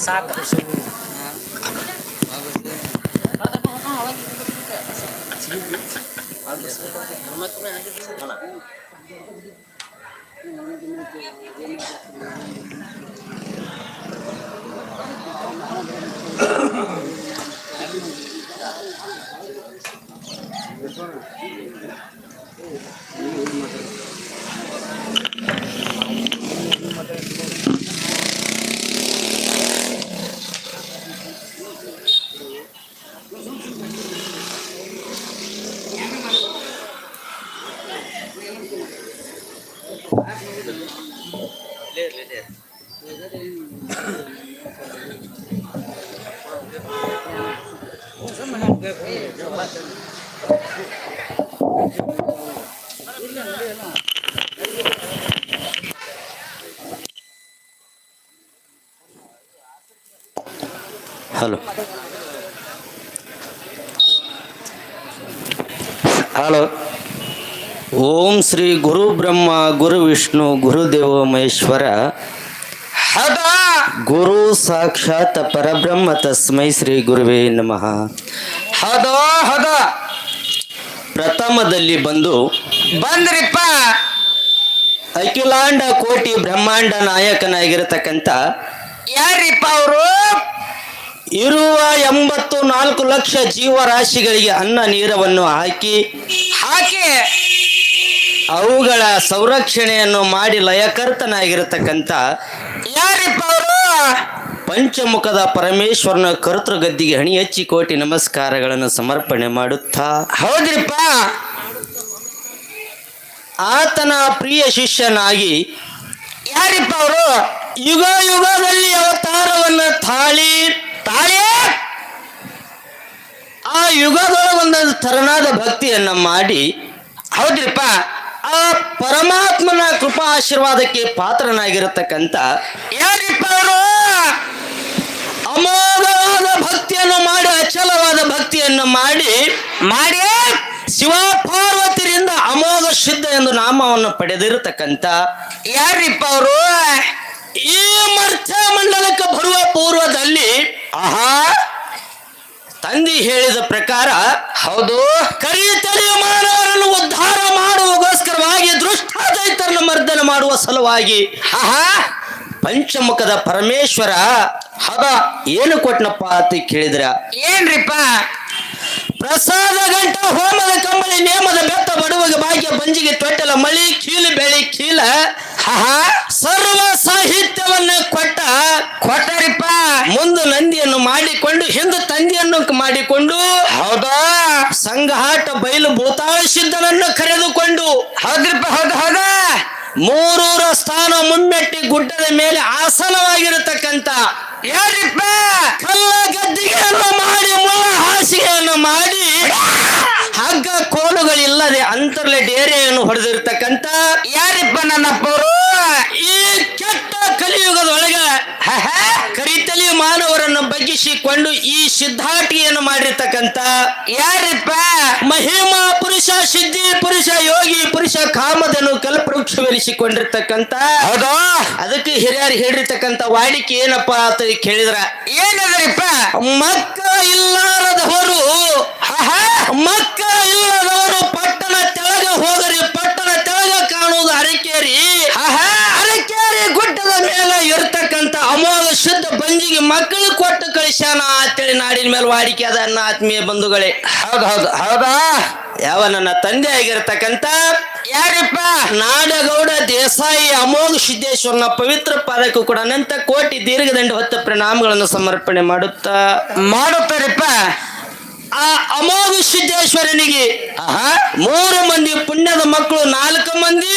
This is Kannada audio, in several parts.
satu seminggu bagus. ಶ್ರೀ ಗುರು ಬ್ರಹ್ಮ ಗುರು ವಿಷ್ಣು ಗುರುದೇವ ಮಹೇಶ್ವರ. ಹದ? ಗುರು ಸಾಕ್ಷಾತ್ ಪರಬ್ರಹ್ಮ ತಸ್ಮೈ ಶ್ರೀ ಗುರುವೇ ನಮಃ. ಹದ ಹದ? ಪ್ರಥಮದಲ್ಲಿ ಬಂದು ಬಂದ್ರಿಪ್ಪ. ಅಖಿಲಾಂಡ ಕೋಟಿ ಬ್ರಹ್ಮಾಂಡ ನಾಯಕನಾಗಿರತಕ್ಕಂಥ ಯಾರಿಪ್ಪ ಅವರು? ಇರುವ ಎಂಬತ್ತು ನಾಲ್ಕು ಲಕ್ಷ ಜೀವರಾಶಿಗಳಿಗೆ ಅನ್ನ ನೀರವನ್ನು ಹಾಕಿ ಹಾಕಿ. ಅವುಗಳ ಸಂರಕ್ಷಣೆಯನ್ನು ಮಾಡಿ ಲಯಕರ್ತನಾಗಿರತಕ್ಕಂಥ ಯಾರಿಪ್ಪ ಅವರು? ಪಂಚಮುಖದ ಪರಮೇಶ್ವರನ ಕರ್ತೃ ಗದ್ದಿಗೆ ಹಣಿ ಹಚ್ಚಿ ಕೋಟಿ ನಮಸ್ಕಾರಗಳನ್ನು ಸಮರ್ಪಣೆ ಮಾಡುತ್ತಾ. ಹೌದ್ರಿಪ್ಪ. ಆತನ ಪ್ರಿಯ ಶಿಷ್ಯನಾಗಿ ಯಾರಿಪ್ಪ ಅವರು? ಯುಗ ಯುಗದಲ್ಲಿ ಅವತಾರವನ್ನು ತಾಳಿ ತಾಳಿ ಆ ಯುಗದೊಳಗೊಂದು ತರನಾದ ಭಕ್ತಿಯನ್ನ ಮಾಡಿ ಹೌದ್ರಿಪ್ಪ. ಆ ಪರಮಾತ್ಮನ ಕೃಪಾ ಆಶೀರ್ವಾದಕ್ಕೆ ಪಾತ್ರನಾಗಿರತಕ್ಕಂತ ಯಾರಿಪ್ಪ ಅವರು ಅಮೋಘವಾದ ಭಕ್ತಿಯನ್ನು ಮಾಡಿ ಅಚಲವಾದ ಭಕ್ತಿಯನ್ನು ಮಾಡಿ ಮಾಡಿ? ಶಿವ ಪಾರ್ವತಿರಿಂದ ಅಮೋಘ ಸಿದ್ಧ ಎಂದು ನಾಮವನ್ನು ಪಡೆದಿರತಕ್ಕಂತ ಯಾರಿಪ್ಪ ಅವರು ಈ ಮರ್ಥ ಮಂಡಲಕ್ಕೆ ಬರುವ ಪೂರ್ವದಲ್ಲಿ ಆಹಾ. ತಂದಿ ಹೇಳಿದ ಪ್ರಕಾರ ಹೌದು. ಕರಿತಲೆಯ ಮಾನವರನ್ನು ಉದ್ಧಾರ ಮಾಡುವಗೋಸ್ಕರವಾಗಿ ದೃಷ್ಟಾದೈತರನ್ನು ಮರ್ದನ ಮಾಡುವ ಸಲುವಾಗಿ ಆಹಾ. ಪಂಚಮುಖದ ಪರಮೇಶ್ವರ ಹದ ಏನು ಕೊಟ್ನಪ್ಪ ಅಂತ ಕೇಳಿದ್ರ? ಏನ್ರಿಪ್ಪ? ಪ್ರಸಾದ ಗಂಟ ಹೋಮದ ಕಂಬಳಿ ನೇಮದ ಬೆತ್ತ ಬಡುವಗೆ ಭಾಗ್ಯ ಬಂಜಿಗೆ ತೊಟ್ಟಲ ಮಳಿ ಕೀಲು ಬೆಳಿ ಕೀಲ ಸರ್ವ ಸಾಹಿತ್ಯವನ್ನ ಕೊಟ್ಟ ಕೊಟ್ಟರಿಪ್ಪ. ಮುಂದೆ ನಂದಿಯನ್ನು ಮಾಡಿಕೊಂಡು ಹಿಂದೆ ತಂದಿಯನ್ನು ಮಾಡಿಕೊಂಡು ಹೌದಾ? ಸಂಘಾಟ ಬಯಲು ಭೂತಾಳ ಸಿದ್ಧನನ್ನು ಕರೆದುಕೊಂಡು ಹೌದ್ರಿಪ್ಪ ಹೌದ ಹೌದಾ. ಮೂರೂರ ಸ್ಥಾನ ಮುಮ್ಮೆಟ್ಟಿ ಗುಡ್ಡದ ಮೇಲೆ ಆಸನವಾಗಿರತಕ್ಕಂತ ಯಾರಿಪ್ಪ? ಕಲ್ಲ ಗದ್ದಿಗೆಯನ್ನು ಮಾಡಿ ಮೂಲ ಹಾಸಿಗೆಯನ್ನು ಮಾಡಿ ಕೋಲುಗಳಿಲ್ಲದೆ ಅಂತರ್ಲೆ ಡೇರೆಯನ್ನು ಹೊಡೆದಿರ್ತಕ್ಕಂತ ಯಾರಿಪ್ಪ ನನ್ನಪ್ಪರು? ಈ ಕೆಟ್ಟ ಕಲಿಯುಗದೊಳಗ ಕರಿತಲಿ ಮಾನವರನ್ನು ಬಗ್ಗಿಸಿಕೊಂಡು ಈ ಸಿದ್ಧಾಟಿಯನ್ನು ಮಾಡಿರ್ತಕ್ಕಂತ ಯಾರಿಪ್ಪ? ಮಹಿಮಾ ಪುರುಷ ಸಿದ್ಧಿ ಪುರುಷ ಯೋಗಿ ಪುರುಷ ಕಾಮದನ್ನು ಕಲ್ಪವೃಕ್ಷವೆನಿಸಿಕೊಂಡಿರ್ತಕ್ಕಂತ ಹೌದಾ? ಅದಕ್ಕೆ ಹಿರಿಯರು ಹೇಳಿರ್ತಕ್ಕಂತ ವಾಡಿಕೆ ಏನಪ್ಪಾ ಅಂತ ಕೇಳಿದ್ರ. ಏನದರಿಪ್ಪ? ಮಕ್ಕ ಇಲ್ಲಾರದವರು ಮಕ್ಕ ಇಲ್ಲದವರು ಪಟ್ಟಣ ತೆಳಗ ಹೋಗರಿ ಪಟ್ಟಣ ತೆಳಗ ಕಾಣುವುದು ಅರಕೇರಿ. ಅರಕೇರಿ ಗುಡ್ಡದ ಮೇಲೆ ಇರ್ತಕ್ಕಂತ ಅಮೋಘ ಶುದ್ಧ ಬಂಜಿಗೆ ಮಕ್ಕಳು ಕೊಟ್ಟು ಕಳಿಸ್ಯಾನ ಅಂತೇಳಿ ನಾಡಿನ ಮೇಲೆ ವಾಡಿಕೆ ಅದ ಅನ್ನ ಆತ್ಮೀಯ ಬಂಧುಗಳೇ. ಹೌದು ಹೌದು ಹೌದಾ? ಯಾವ ನನ್ನ ತಂದೆ ಆಗಿರತಕ್ಕಂತ? ಯಾರಪ್ಪ? ನಾಡಗೌಡ ದೇಸಾಯಿ ಅಮೋಘ ಸಿದ್ದೇಶ್ವರನ ಪವಿತ್ರ ಪಾದಕ್ಕೂ ಕೂಡ ಅನಂತ ಕೋಟಿ ದೀರ್ಘದಂಡ ಹೊತ್ತ ಪ್ರಣಾಮಗಳನ್ನು ಸಮರ್ಪಣೆ ಮಾಡುತ್ತಾ? ಮಾಡುತ್ತಾರಿಪ್ಪ. ಆ ಅಮೋಘ ಸಿದ್ದೇಶ್ವರನಿಗೆ ಮೂರು ಮಂದಿ ಪುಣ್ಯದ ಮಕ್ಕಳು ನಾಲ್ಕು ಮಂದಿ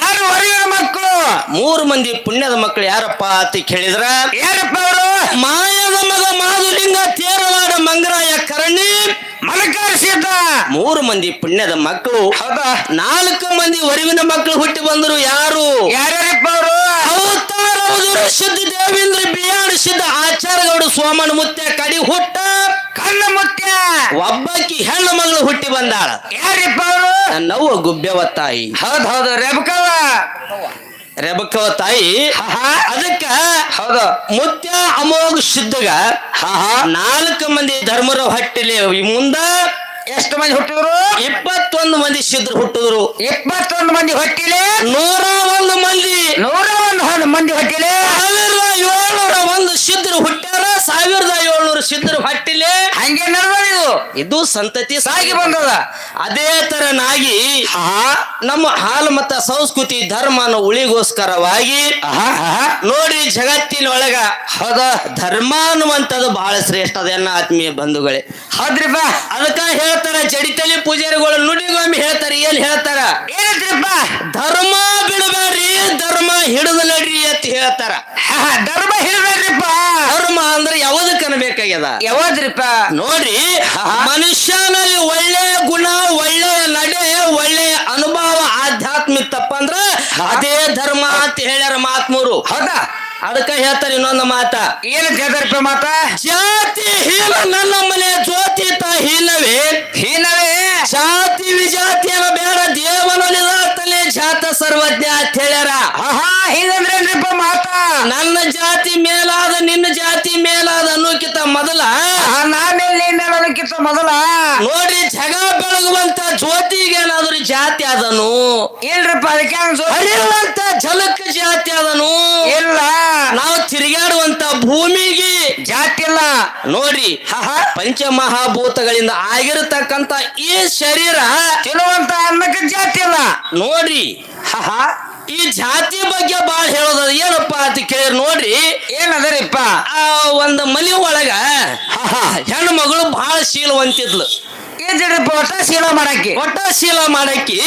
ಯಾರು ಹೊರಗಿನ ಮಕ್ಕಳು? ಮೂರು ಮಂದಿ ಪುಣ್ಯದ ಮಕ್ಕಳು ಯಾರಪ್ಪ ಅಂತ ಕೇಳಿದ್ರ? ಯಾರಪ್ಪ ಅವರು? ಮಾಯದ ಮಗ ಮಾಧುಲಿಂಗ ತೇರವಾಡ ಮಂಗರಾಯ ಕರಣಿ ಮಲಕಾರಿಸಿದ್ದ. ಮೂರು ಮಂದಿ ಪುಣ್ಯದ ಮಕ್ಕಳು. ಹೌದಾ? ನಾಲ್ಕು ಮಂದಿ ಹೊರಗಿನ ಮಕ್ಕಳು ಹುಟ್ಟಿ ಬಂದರು ಯಾರು? ಯಾರ್ಯಾರಪ್ಪ ಅವರು? ಅವತಾರ ಅವಧೂರು ಸಿದ್ಧ ದೇವೇಂದ್ರ ಬಿಯಾಣ ಸಿದ್ಧ ಆಚಾರಗೌಡ ಸೋಮನ ಮುತ್ತೆ ಕಡಿ ಹುಟ್ಟ. ಕಣ್ಣ ಮುತ್ಯ ಒಬ್ಬಾಕಿ ಹೆಣ್ಣು ಮಗಳು ಹುಟ್ಟಿ ಬಂದಾಳ. ಯಾರಿಪ್ಪ ಅವರು ನನ್ನವ್ವ ಗುಬ್ಬೆವ ತಾಯಿ. ಹೌದ್ ಹೌದು ರೆಬಕವ ರೆಬಕವ ತಾಯಿ. ಅದಕ್ಕ ಹೌದು. ಮುತ್ಯ ಅಮೋಘ ಸಿದ್ಧಗ. ನಾಲ್ಕು ಮಂದಿ ಧರ್ಮರ ಹಟ್ಟಿಲಿ. ಮುಂದ ಎಷ್ಟು ಮಂದಿ ಹುಟ್ಟಿದ್ರು? ಇಪ್ಪತ್ತೊಂದು ಮಂದಿ ಸಿದ್ಧರು ಹುಟ್ಟಿದ್ರು. ಇಪ್ಪತ್ತೊಂದು ಮಂದಿ ಹೊಟ್ಟಿಲೆ? ನೂರ ಒಂದು ಮಂದಿ. ನೂರ ಒಂದು ಮಂದಿ ಹೊಟ್ಟಿಲೆ? ಸಾವಿರದ ಏಳ್ನೂರ ಒಂದು ಸಿದ್ಧರು ಹುಟ್ಟ್ಯಾರ. ಏಳ್ನೂರು ಸಿದ್ಧರು ಹಟ್ಟಿಲೆ? ಹಂಗೆ ಇದು. ಸಂತತಿ ಸಾಗಿ ಬಂದದ. ಅದೇ ತರನಾಗಿ ನಮ್ಮ ಹಾಲು ಮತ್ತ ಸಂಸ್ಕೃತಿ ಧರ್ಮನ ಉಳಿಗೋಸ್ಕರವಾಗಿ ಜಗತ್ತಿನ ನೋಡಿ ಜಗತ್ತಿನೊಳಗ ಹೌದ ಧರ್ಮ ಅನ್ನುವಂಥದ್ದು ಬಹಳ ಶ್ರೇಷ್ಠ ಅದನ್ನ ಆತ್ಮೀಯ ಬಂಧುಗಳೇ. ಹೌದ್ರಿಪ್ಪ. ಅದಕ್ಕ ಹೇಳ್ತಾರ ಜಡಿತಲಿ ಪೂಜಾರಿಗಳು ನುಡಿಗೊಮ್ಮೆ ಹೇಳ್ತಾರ ಏನ್ ಹೇಳ್ತಾರ? ಏನಂತ್ರಿಪ್ಪ ಧರ್ಮ ಬಿಡಬೇಡ್ರಿ ಧರ್ಮ ಹಿಡಿದು ನಡ್ರಿ ಅಂತ ಹೇಳ್ತಾರ. ಧರ್ಮ ಹಿಡಬೇಡ್ರಿಪ್ಪ. ಧರ್ಮ ಅಂದ್ರೆ ಯಾವ್ದಕ್ ಅನ್ಬೇಕಾಗ್ಯದ ಯಾವಾದ್ರಿಪ್ಪ? ನೋಡ್ರಿ ಮನುಷ್ಯನಲ್ಲಿ ಒಳ್ಳೆಯ ಗುಣ ಒಳ್ಳೆಯ ನಡೆ ಒಳ್ಳೆಯ ಅನುಭವ ಆಧ್ಯಾತ್ಮಿಕ ಅಂದ್ರ ಅದೇ ಧರ್ಮ ಅಂತ ಹೇಳ್ಯಾರ ಮಾತ್ಮೂರು ಹೌದಾ? ಅದಕ್ಕ ಹೇಳ್ತಾರ ಇನ್ನೊಂದು ಮಾತ. ಏನ್ ಹೇಳ್ತಾರಪ್ಪ ಮಾತ? ಜಾತಿ ಹೀನ ನನ್ನ ಮನೆ ಜ್ಯೋತಿತ ಹೀನವೇ. ಹೀನವೇ? ಜಾತಿ ವಿಜಾತಿಯನ ಬೇಡ ದೇವನೊಲಿದಾತಲೇ ಜಾತ ಸರ್ವಜ್ಞ ಅಂತ ಹೇಳ್ಯಾರ ಆಹಾ ಹಿಂಗಂದ್ರೇನ್ರಿಪ್ಪ ಮಾತ ನನ್ನ ಜಾತಿ ಮೇಲಾದ ನಿನ್ನ ಜಾತಿ ಮೇಲಾದ ಅನ್ನೋಕ್ಕಿಂತ ಮೊದಲ ನಾನೆಲ್ಲಿ ಮೊದಲ. ನೋಡಿ ಜಗ ಬೆಳಗುವಂತ ಜ್ಯೋತಿಗೆ ಏನಾದ್ರು ಜಾತಿ ಆದನು? ಏನ್ರಪ್ಪ ಅದಕ್ಕೆ ಅರಿಯುವಂತ ಜಲಕ್ಕೆ ಹರಿಯುವಂತ ಜಲಕ್ಕ ಜಾತಿ ಅದನು ಇಲ್ಲ. ನಾವು ತಿರುಗಾಡುವಂತ ಭೂಮಿಗೆ ಜಾತಿ ಇಲ್ಲ. ನೋಡ್ರಿ ಪಂಚಮಹಾಭೂತಗಳಿಂದ ಆಗಿರತಕ್ಕಂತ ಈ ಶರೀರ ತಿನ್ನುವಂತ ಅನ್ನಕ್ಕೆ ಜಾತಿ ಇಲ್ಲ. ನೋಡ್ರಿ ಈ ಜಾತಿ ಬಗ್ಗೆ ಬಾಳ ಹೇಳೋದ ಏನಪ್ಪ ಅಂತ ಕೇಳಿ ನೋಡ್ರಿ ಏನದರಿಪ್ಪ? ಆ ಒಂದು ಮನೆ ಒಳಗ ಹೆಣ್ಣು ಮಗಳು ಬಹಳ ಶೀಲವಂತಿದ್ಲು. ಏನ್ರಿಪ್ಪ ಒಟ್ಟ ಶೀಲ ಮಾಡಕ್ಕೆ? ಒಟ್ಟ ಶೀಲ ಮಾಡಕ್ಕಿ.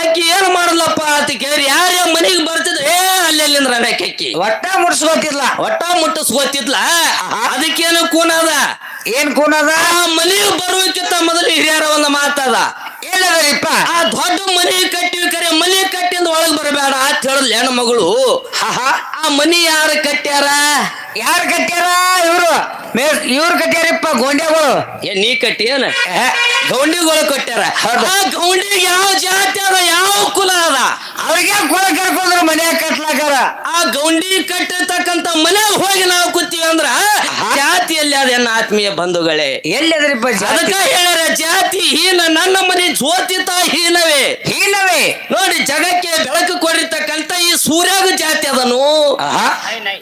ಅಕ್ಕಿ ಏನ್ ಮಾಡಲಪ್ಪ ಅಂತ ಕೇಳಿ ಯಾರ ಮನೆಗೆ ಬರ್ತಿದ್ರು ಏ ಅಲ್ಲೆಲ್ಲಿಂದ್ರ ಅಕ್ಕಿ ಒಟ್ಟ ಮುಟ್ಸ್ಕೊತಿದ್ಲ? ಒಟ್ಟ ಮುಟ್ಟಿಸ್ಕೊತಿದ್ಲ. ಅದಕ್ಕೇನು ಕೂನದ? ಏನ್ ಕೂನದ? ಮನೆಗೆ ಬರುವಕ್ಕಿಂತ ಮೊದಲು ಹಿರಿಯರ ಒಂದು ಮಾತದ. ಏನದರಿಪ್ಪ ಆ ದೊಡ್ಡ ಮನೆ ಕಟ್ಟಿ ಕರೆ ಮನೆ ಕಟ್ಟಿಂದ ಒಳಗ್ ಬರಬೇಡ ಅಂತ ಹೇಳಿದ್ಲು ಹೆಣ್ಣು ಮಗಳು. ಆಹಾ, ಆ ಮನಿ ಯಾರು ಕಟ್ಟ್ಯಾರ? ಯಾರ ಕಟ್ಟ್ಯಾರ ಇವ್ರು? ಇವ್ರು ಕಟ್ಟ್ಯಾರಿಪ್ಪ ಗೋಂಡ್ಯಾಗಳು. ಏ ನೀ ಕಟ್ಟಿ ಏನ ಗೌಂಡಿಗಳು ಕಟ್ಟ್ಯಾರ. ಆ ಗೌಂಡಿಗೆ ಯಾವ ಜಾತಿ ಅದ ಯಾವ ಕುಲ ಅದ? ಅವ್ರಿಗೆ ಕುಲ ಕರ್ಕೊಂಡ್ರು ಮನ್ಯಾಗ ಕಟ್ಲಾಕಾರ. ಆ ಗೌಂಡಿ ಕಟ್ಟಿರ್ತಕ್ಕಂತ ಮನ್ಯಾಗ ಹೋಗಿ ನಾವು ಕೂತೀವಿ ಅಂದ್ರ ಜಾತಿಯಲ್ಲಿ ಅದೇನ ಆತ್ಮೀಯ ಬಂಧುಗಳೇ. ಎಲ್ಲದ್ರಿಪ್ಪ ಅದಕ್ಕ ಜಾತಿ? ಹೇಳ್ಯಾರ ಜಾತಿ ಹೀನ ನನ್ನ ಮನೆ ಜ್ಯೋತಿತ ಹೀನವೇ. ಹೀನವೇ. ನೋಡಿ ಜಗಕ್ಕೆ ಬೆಳಕು ಕೊಡಿರ್ತಕ್ಕಂತ ಈ ಸೂರ್ಯಾಗ ಜಾತಿ ಅದನು. ಆಹಾ,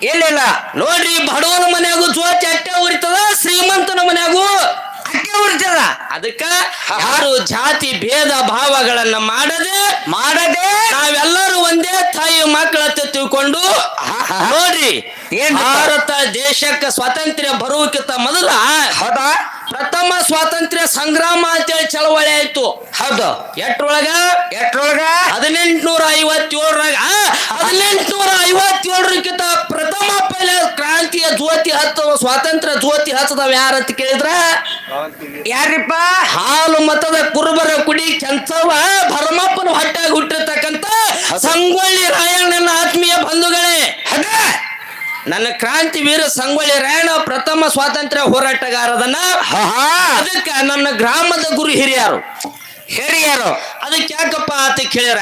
ಎಲ್ಲಿಲ್ಲ ನೋಡ್ರಿ ಬಡವನ ಮನೆಯಾಗೂ ಜ್ಯೋತಿ ಅಟ್ಟೆ ಉರಿತದ ಶ್ರೀಮಂತನ ಮನೆಯಾಗೂ ಅಕ್ಕೆ ಉರ್ತದ. ಅದಕ್ಕ ಯಾರು ಜಾತಿ ಭೇದ ಭಾವಗಳನ್ನ ಮಾಡದೆ ಮಾಡದೆ ನಾವೆಲ್ಲರೂ ಒಂದೇ ತಾಯಿ ಮಕ್ಕಳ ತಿಳ್ಕೊಂಡು ನೋಡ್ರಿ ಏನ್ ಭಾರತ ದೇಶಕ್ಕೆ ಸ್ವಾತಂತ್ರ್ಯ ಬರುವಕ್ಕಿಂತ ಮೊದಲ ಹೌದಾ? ಪ್ರಥಮ ಸ್ವಾತಂತ್ರ್ಯ ಸಂಗ್ರಾಮ ಅಂತೇಳಿ ಚಳವಳಿ ಆಯ್ತು. ಹೌದು. ಎಟ್ರೊಳಗ? ಎಟ್ರೊಳಗ? ಹದಿನೆಂಟುನೂರ ಐವತ್ತೇಳರಾಗ ಹದಿನೆಂಟುನೂರ ಐವತ್ತೇಳರಕ್ಕಿಂತ ಪ್ರಥಮ ಪೈಲ ಕ್ರಾಂತಿಯ ಜ್ಯೋತಿ ಹತ್ತು ಸ್ವಾತಂತ್ರ್ಯ ಜ್ಯೋತಿ ಹಚ್ಚದವ ಯಾರಂತ ಕೇಳಿದ್ರ? ಯಾರಿಪ್ಪ? ಹಾಲು ಮತದ ಕುರುಬರ ಕುಡಿ ಕೆಂಚವ ಭರಮಪ್ಪನ ಹೊಟ್ಟಾಗಿ ಹುಟ್ಟಿರ್ತಕ್ಕಂಥ ಸಂಗೊಳ್ಳಿ ರಾಯಣ್ಣನ ಆತ್ಮೀಯ ಬಂಧುಗಳೇ. ಅದ ನನ್ನ ಕ್ರಾಂತಿ ವೀರ ಸಂಗೊಳ್ಳಿ ರಾಯಣ ಪ್ರಥಮ ಸ್ವಾತಂತ್ರ್ಯ ಹೋರಾಟಗಾರದನ್ನ ಅದಕ್ಕೆ ನನ್ನ ಗ್ರಾಮದ ಗುರು ಹಿರಿಯರು. ಹಿರಿಯರು. ಅದಕ್ಕೆ ಯಾಕಪ್ಪ ಅಂತ ಕೇಳ್ಯಾರ?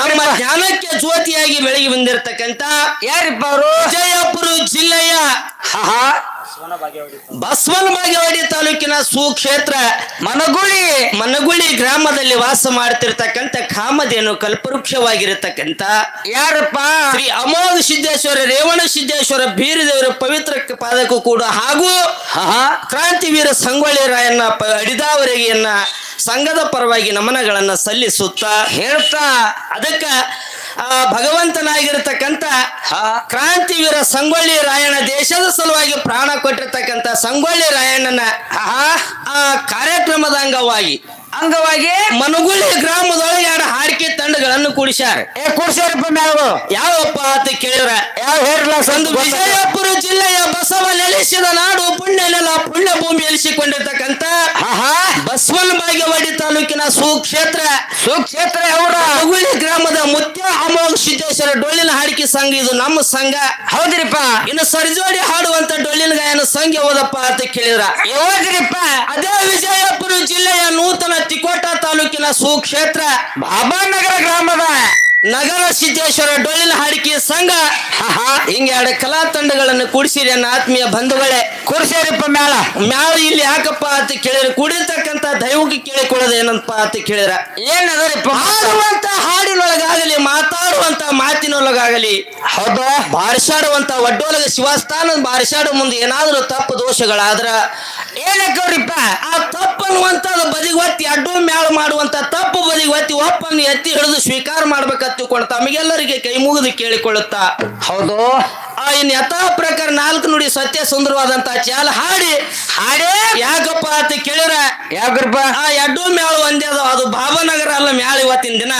ನಮ್ಮ ಜ್ಞಾನಕ್ಕೆ ಜ್ಯೋತಿಯಾಗಿ ಬೆಳಗಿ ಬಂದಿರತಕ್ಕಂತ ಯಾರಿಪ್ಪ ಅವರು ವಿಜಯಪುರ ಜಿಲ್ಲೆಯ ಬಸವನ ಬಾಗೇವಾಡಿ ತಾಲೂಕಿನ ಸುಕ್ಷೇತ್ರ ಮನಗುಳಿ. ಮನಗುಳಿ ಗ್ರಾಮದಲ್ಲಿ ವಾಸ ಮಾಡ್ತಿರ್ತಕ್ಕಂಥ ಕಾಮಧೇನು ಕಲ್ಪವೃಕ್ಷವಾಗಿರತಕ್ಕಂತ ಯಾರಪ್ಪ? ಶ್ರೀ ಅಮೋಘ ಸಿದ್ದೇಶ್ವರ ರೇವಣ ಸಿದ್ದೇಶ್ವರ ಬೀರದೇವರ ಪವಿತ್ರ ಪಾದಕ್ಕೂ ಕೂಡ ಹಾಗೂ ಕ್ರಾಂತಿವೀರ ಸಂಗೊಳ್ಳಿ ರಾಯಣ್ಣ ಪ- ಅಡಿದಾವರಿಗೆಯನ್ನ ಸಂಘದ ಪರವಾಗಿ ನಮನಗಳನ್ನು ಸಲ್ಲಿಸುತ್ತಾ ಹೇಳ್ತಾ. ಅದಕ್ಕ ಆ ಭಗವಂತನಾಗಿರತಕ್ಕಂತ ಕ್ರಾಂತಿವೀರ ಸಂಗೊಳ್ಳಿ ರಾಯಣ್ಣ ದೇಶದ ಸಲುವಾಗಿ ಪ್ರಾಣ ಕೊಟ್ಟಿರ್ತಕ್ಕಂಥ ಸಂಗೊಳ್ಳಿ ರಾಯಣ್ಣನ ಆ ಕಾರ್ಯಕ್ರಮದ ಅಂಗವಾಗಿ ಅಂಗವಾಗಿ ಮನುಗುಳಿ ಗ್ರಾಮದೊಳಗೆ ಎರಡು ಹಾಡಿಕೆ ತಂಡಗಳನ್ನು ಕೂಡಿಸ್ಯಾರ. ಏ ಕುಡ್ಸ್ಯಾರಪ್ಪ ಮ್ಯಾಲ ಯಾವಪ್ಪ ಅಂತ ಕೇಳಿದ್ರ? ಯಾವ ಹೇರ್ಲ ಒಂದು ವಿಜಯಪುರ ಜಿಲ್ಲೆಯ ಬಸವ ನೆಲೆಸಿದ ನಾಡು ಪುಣ್ಯ ನೆಲ ಪುಣ್ಯ ಭೂಮಿ ಎಲ್ಸಿಕೊಂಡಿರ್ತಕ್ಕಂತ ಬಸವನ ಬಾಗೇವಾಡಿ ತಾಲೂಕಿನ ಸುಕ್ಷೇತ್ರ ಸುಕ್ಷೇತ್ರ ಅವರ ಮಗುಳಿ ಗ್ರಾಮದ ಮುತ್ಯ ಅಮೋಘ ಸಿದ್ದೇಶ್ವರ ಡೊಳ್ಳಿನ ಹಾಡಿಕೆ ಸಂಘ ಇದು ನಮ್ಮ ಸಂಘ. ಹೌದ್ರಿಪ್ಪ. ಇನ್ನು ಸರ್ಜೋಡಿ ಹಾಡುವಂತ ಡೊಳ್ಳಿನ ಗಾಯನ ಸಂಘ ಹೋದಪ್ಪ ಅಂತ ಕೇಳಿದ್ರ? ಯಾವಾಗ್ರಿಪ್ಪ ಅದೇ ವಿಜಯಪುರ ಜಿಲ್ಲೆಯ ನೂತನ ತಿಕೋಟ ತಾಲೂಕಿನ ಸುಕ್ಷೇತ್ರ ಬಾಬಾನಗರ ಗ್ರಾಮದ ನಗರ ಸಿದ್ದೇಶ್ವರ ಡೊಳ್ಳಿನ ಹಾಡಿಕೆ ಸಂಘ. ಹಿಂಗ ಎರಡು ಕಲಾ ತಂಡಗಳನ್ನು ಕೂಡಿಸಿರಿ ನನ್ನ ಆತ್ಮೀಯ ಬಂಧುಗಳೇ. ಕುರ್ಸ್ಯಾರಪ್ಪ ಮ್ಯಾಲ. ಮ್ಯಾಲ ಇಲ್ಲಿ ಯಾಕಪ್ಪ ಅಂತ ಕೇಳಿದ್ರೆ ಕುಡಿತಕ್ಕಂತ ದೈವಕ್ಕೆ ಕೇಳಿಕೊಳ್ಳೋದು ಏನಂತ ಅಂತ ಕೇಳಿದ್ರ ಏನದರಿಪ್ಪ ಹಾಡುವಂತ ಹಾಡಿನೊಳಗಾಗಲಿ ಮಾತಾಡುವಂತ ಮಾತಿನೊಳಗಾಗಲಿ ಹೌದು. ಬಾರಿಸಾಡುವಂತ ಒಡ್ಡೋಲಗ ಶಿವಸ್ಥಾನ ಬಾರಿಸಾಡೋ ಮುಂದೆ ಏನಾದರೂ ತಪ್ಪು ದೋಷಗಳಾದ್ರ ಏನಕ್ಕವ್ರಿಪ್ಪ? ಆ ತಪ್ಪನ್ನುವಂಥದ್ದು ಬದಿಗೆ ಒತ್ತಿ ಅಡ್ಡು ಮ್ಯಾಳ ಮಾಡುವಂತ ತಪ್ಪು ಬದಿಗೆ ಒತ್ತಿ ಒಪ್ಪನ್ನು ಎತ್ತಿ ಹಿಡಿದು ಸ್ವೀಕಾರ ಮಾಡ್ಬೇಕಂತ ತಿಳ್ಕೊಂಡು ತಮಗೆಲ್ಲರಿಗೆ ಕೈ ಮುಗಿದು ಕೇಳಿಕೊಳ್ಳುತ್ತಾ? ಹೌದು. ಆ ಇನ್ ಯಥಾ ಪ್ರಕಾರ ನಾಲ್ಕು ನುಡಿ ಸತ್ಯ ಸುಂದರವಾದಂತ ಚಾಲ ಹಾಡಿ. ಹಾಡೇ. ಯಾಕಪ್ಪ ಅಂತ ಕೇಳಿರ ಯಾಕ್ರಪ್ಪ ಆ ಎಡ್ಡು ಮ್ಯಾಳು ಒಂದೇ ಅದಾವ. ಅದು ಬಾಬಾನಗರ ಅಲ್ಲ ಮ್ಯಾಳ ಇವತ್ತಿನ ದಿನ.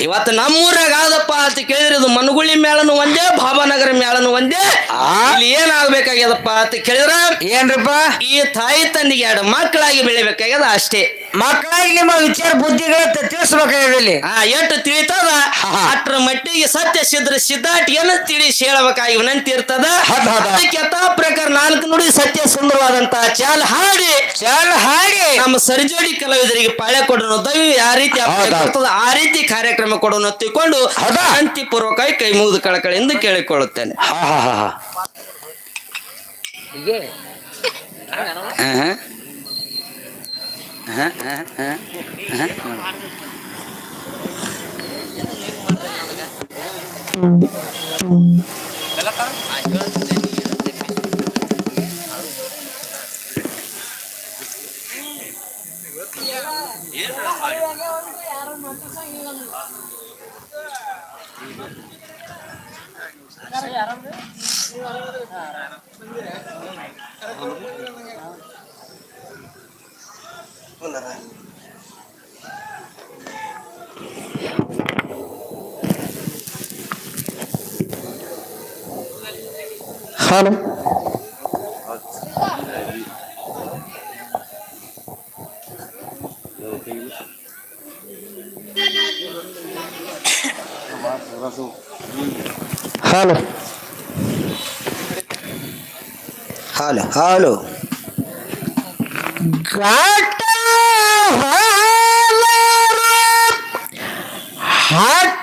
ಇವತ್ತು ನಮ್ಮೂರಾಗ ಆದಪ್ಪ ಅಂತ ಕೇಳಿದ್ರೆ ಇದು ಮನುಗುಳಿ ಮೇಳನು ಒಂದೇ ಭಾಬಾನಗರ ಮೇಳನು ಒಂದೇ. ಇಲ್ಲಿ ಏನಾಗ್ಬೇಕಾಗ್ಯದಪ್ಪ ಅಂತ ಕೇಳಿದ್ರ ಏನ್ರಪ್ಪ? ಈ ತಾಯಿ ತಂದಿಗೆ ಎರಡು ಮಕ್ಕಳಾಗಿ ಬೆಳಿಬೇಕಾಗ್ಯದ ಅಷ್ಟೇ. ಮಕ್ಕಳಾಗಿ ನಿಮ್ಮ ವಿಚಾರ ಬುದ್ಧಿಗಳ ತಿಳಿಸ್ಬೇಕಾಗಿ ಆ ಎಷ್ಟು ತಿಳಿತದ? ಅಷ್ಟರ ಅಟ್ರ ಮಟ್ಟಿಗೆ ಸತ್ಯ ಸಿದ್ರ ಸಿದ್ಧಾಟ್ ಏನ ತಿಳಿಸಿ ಹೇಳಬೇಕಾಗಿ ವಿನಂತಿ ಇರ್ತದ? ಯಥಾ ಪ್ರಕಾರ ನಾಲ್ಕು ನುಡಿ ಸತ್ಯ ಸುಂದರವಾದಂತಹ ಚಾಲ್ ಹಾಡಿ. ಚಾಲ ಹಾಡಿ. ನಮ್ಮ ಸರಿಜೋಡಿ ಕಲಾವಿದರಿಗೆ ಪಾಳ್ಯ ಕೊಡೋಣ ದಯವಿ ಯಾವ ರೀತಿ ಆ ರೀತಿ ಕಾರ್ಯಕ್ರಮ ಕೊಡೋಣ ತಿಳ್ಕೊಂಡು? ಶಾಂತಿ ಪೂರ್ವಕವಾಗಿ ಕೈ ಮುಗಿದು ಎಂದು ಕೇಳಿಕೊಳ್ಳುತ್ತೇನೆ. ಹಾ ಹಾ. ಹಾ ಹಾ. ಆಹಾ. ಆಹಾ, ಆಹಾ, ಆಹಾ, ಆಹಾ. ಹಲೋ ಹಲೋ ಹಲೋ ಹಲೋ ಘಾಟ ಹಾಲರ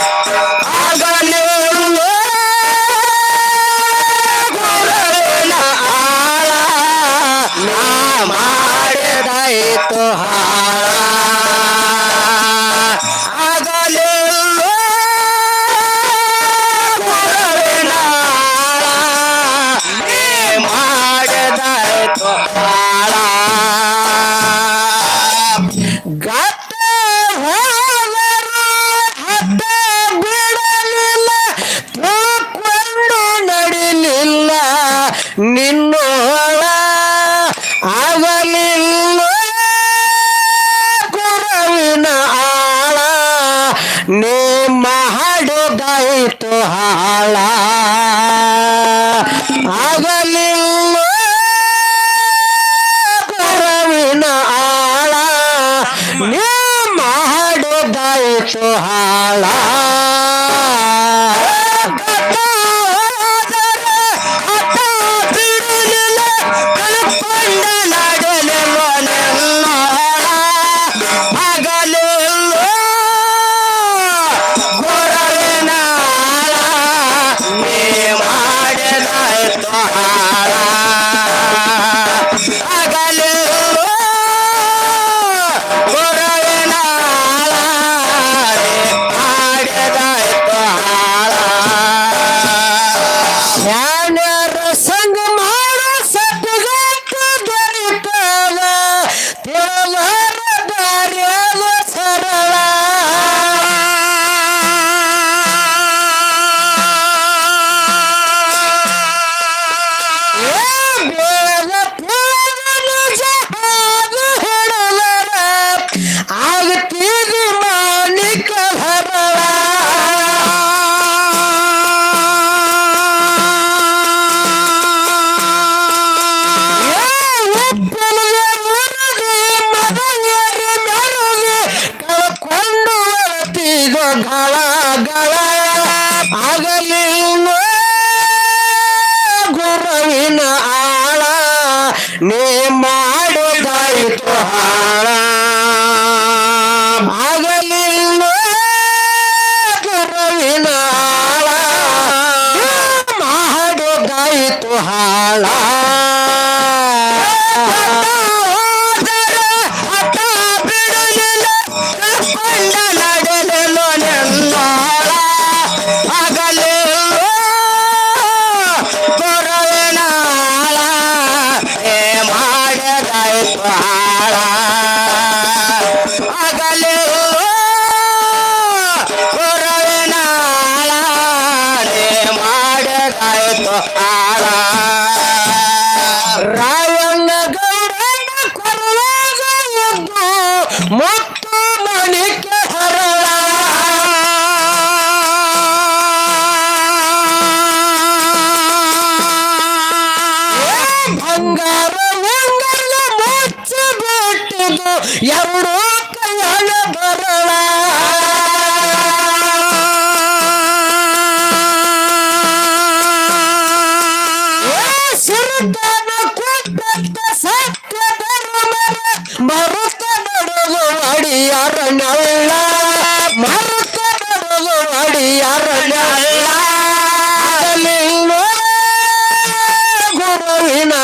I'm gonna Shohala. Yeah, ಎರಡು ಕೈಯಾಗ ಬರಳ ಸಿರುತಾನ ಕೊಟ್ಟ ಸತ್ಯ ಮರುತ ನಡೆದು ಮಾಡಿ ನಳ್ಳ. ಮರುತ ನಡೆದು ಅಡಿಯಾರ ನಳ್ಳ. ಗುರುವಿನ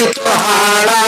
ಆಡಾ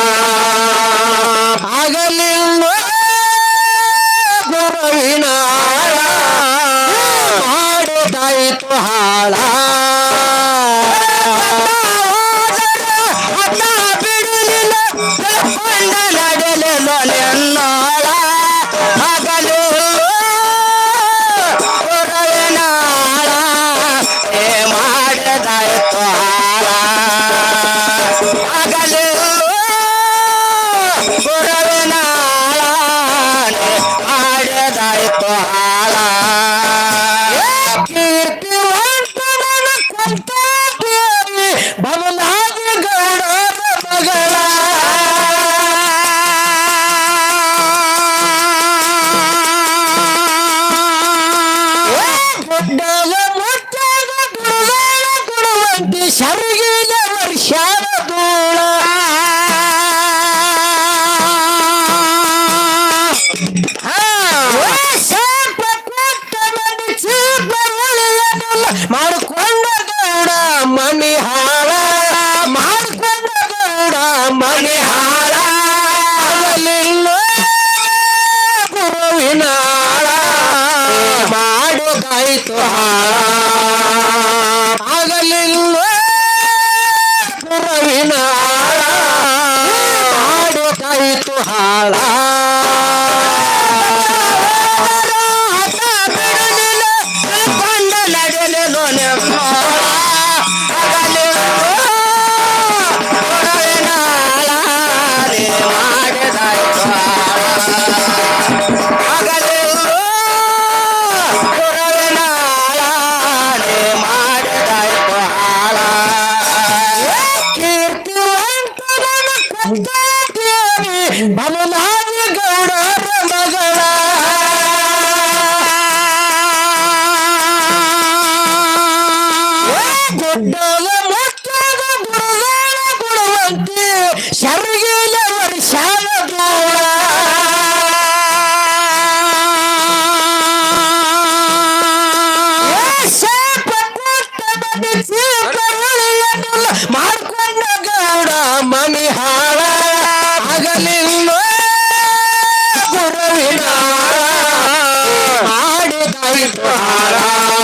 Ai, para!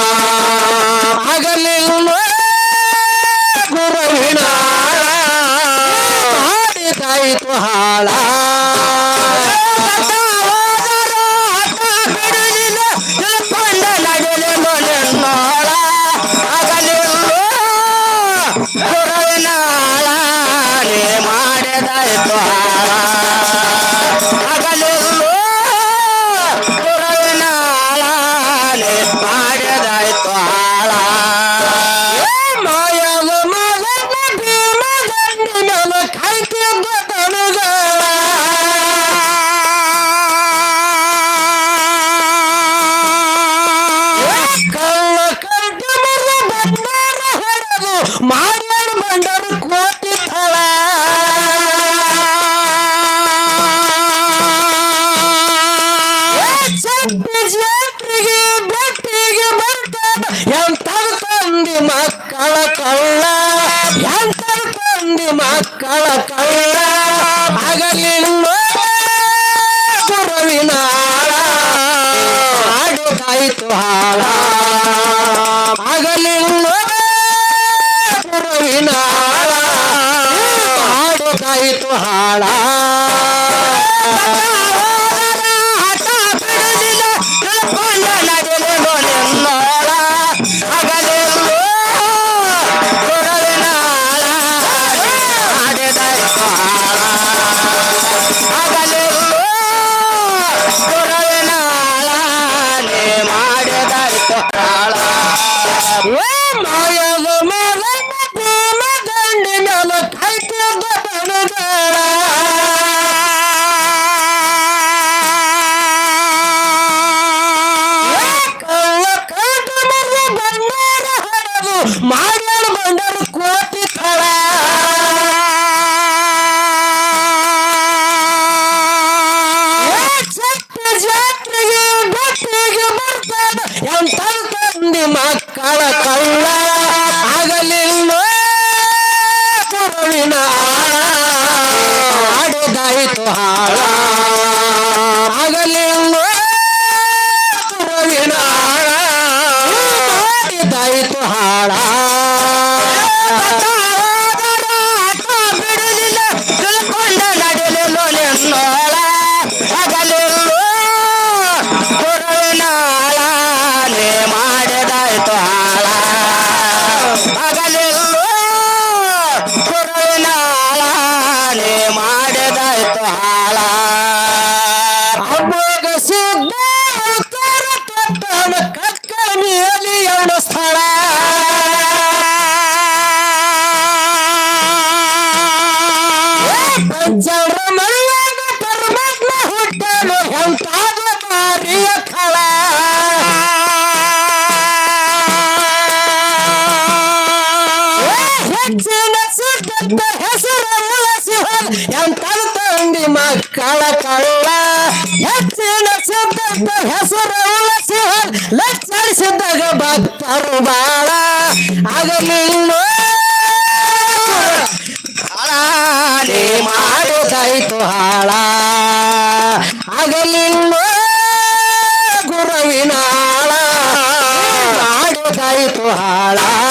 ಎಂತದ ತಂದಿ ಮಕ್ಕಳ ಕಳ್ಳ ಎಂತದ ತಂದಿ ಮಕ್ಕಳ ಕಳ್ಳ ಹಗಲಿಲ್ಲ ಗುರುವಿನ ಹಾಳ ಆಡಿದಾಯಿತು ಹಾಳ. A galera ಎಂತ ತಂದಿ ಮಕ್ಕಳ ಕಳ್ಳ? ಹೆಚ್ಚಿನ ಸಿದ್ಧ ಹೆಸರು ಉಳಿಸಿ ಲಕ್ಷಿಸಿದ್ದಾಗ ಭಕ್ತರು ಬಾಳ. ಆಗಲಿಲ್ಲ ಮಾಡುತ್ತಾಯ್ತು ಹಾಳ. ಆಗಲಿಲ್ಲ ಗುರುವಿನ ಹಾಳ. ಮಾಡುತ್ತಾಯ್ತು ಹಾಳಾ.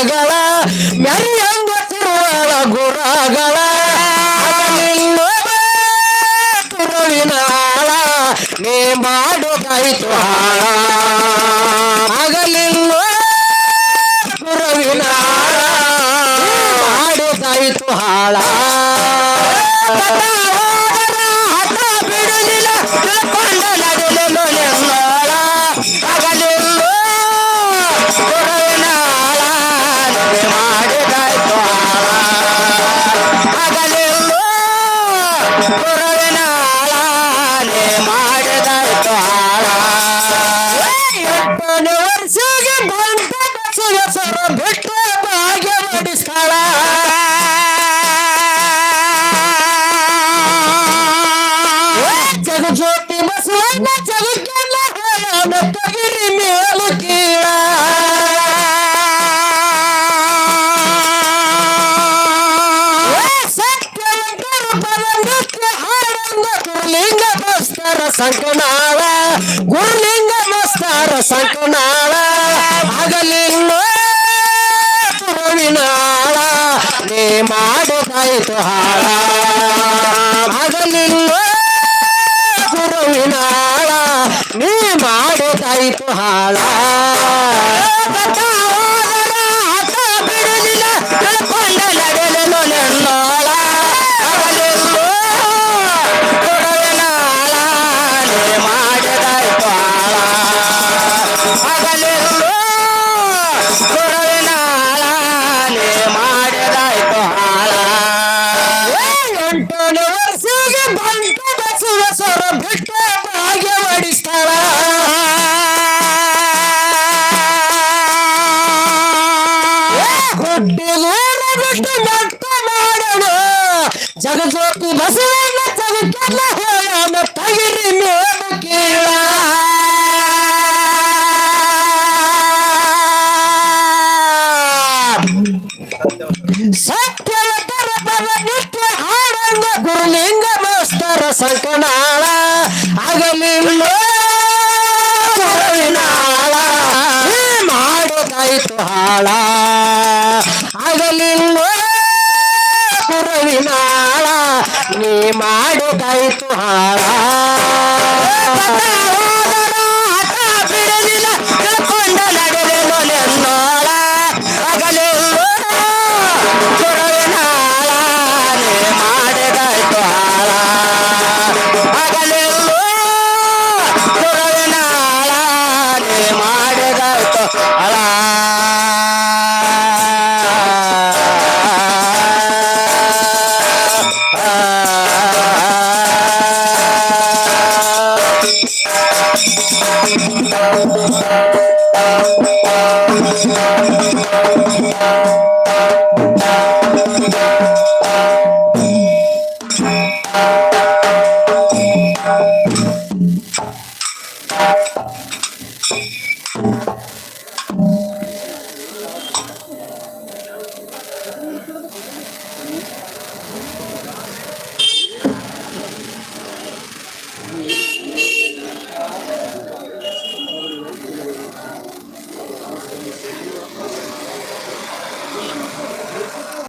ಗುಣಗಳ ಮೆರೆಯಂಗ ತಿರುವಳ ಗುಣಗಳ ತಿರುವಿನ ನೀ ಮಾಡುತ್ತಾಯಿತು ಹಾಳ ಸಂಕನಾಳ ಗುರುಲಿಂಗ ಮಸ್ತಾರ ಸಂಕನಾಳ ಹಗಲಿನ್ನು ತುರುವಿನಾಳ ನೀ ಮಾಡದಾಯಿತು ಹಾಳ. ಹಗಲಿನ್ನು ಗುರುವಿನಾಳ ನೀ ಮಾಡದಾಯಿತು ಹಾಳ. ಮಾಡೋದಾಯ್ತು ಹಾಳ. ಆಗಲಿಲ್ಲ ಗುರುವಿನಾಳ ನೀ ಮಾಡೋದಾಯ್ತು ಹಾಳ